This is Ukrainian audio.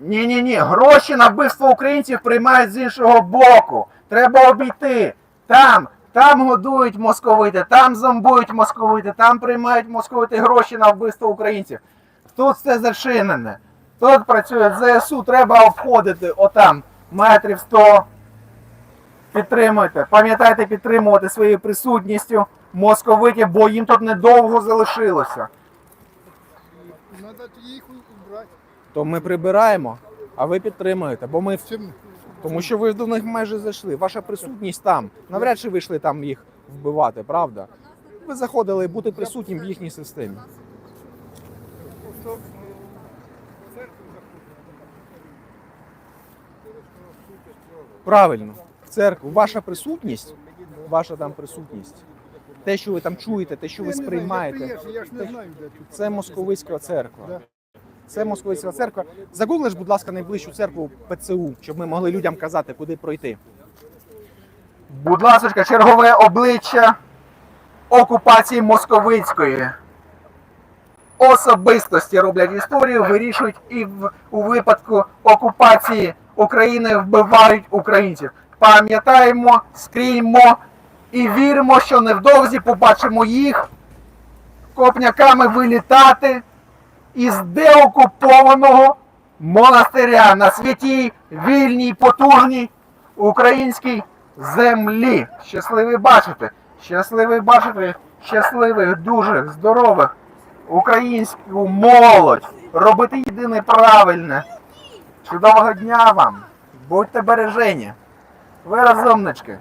Ні, ні, ні. Гроші на вбивство українців приймають з іншого боку. Треба обійти. Там, там годують московити, там зомбують московити, там приймають московити гроші на вбивство українців. Тут все зачинене. Тут працює ЗСУ, треба обходити отам метрів 100. Підтримуйте. Пам'ятайте підтримувати своєю присутністю московитів, бо їм тут недовго залишилося. Надо їх убрати. То ми прибираємо, а ви підтримуєте, бо ми тому що ви до них майже зайшли. Ваша присутність там. Навряд чи ви йшли там їх вбивати, правда? Ви заходили бути присутнім в їхній системі. Правильно, в церкву. Ваша присутність, ваша там присутність, те, що ви там чуєте, те, що ви сприймаєте, це московицька церква. Це московицька церква. Загуглиш, будь ласка, найближчу церкву ПЦУ, щоб ми могли людям казати, куди пройти. Будь ласка, чергове обличчя окупації московицької. Особистості роблять історію, вирішують і в, у випадку окупації України вбивають українців. Пам'ятаємо, скріймо і віримо, що невдовзі побачимо їх копняками вилітати із деокупованого монастиря на святій, вільній, потужній українській землі. Щасливий бачити, щасливий бачити, щасливих, дуже здорових українську молодь. Робити єдине правильне. Чудового дня вам! Будьте бережені! Ви розумнички!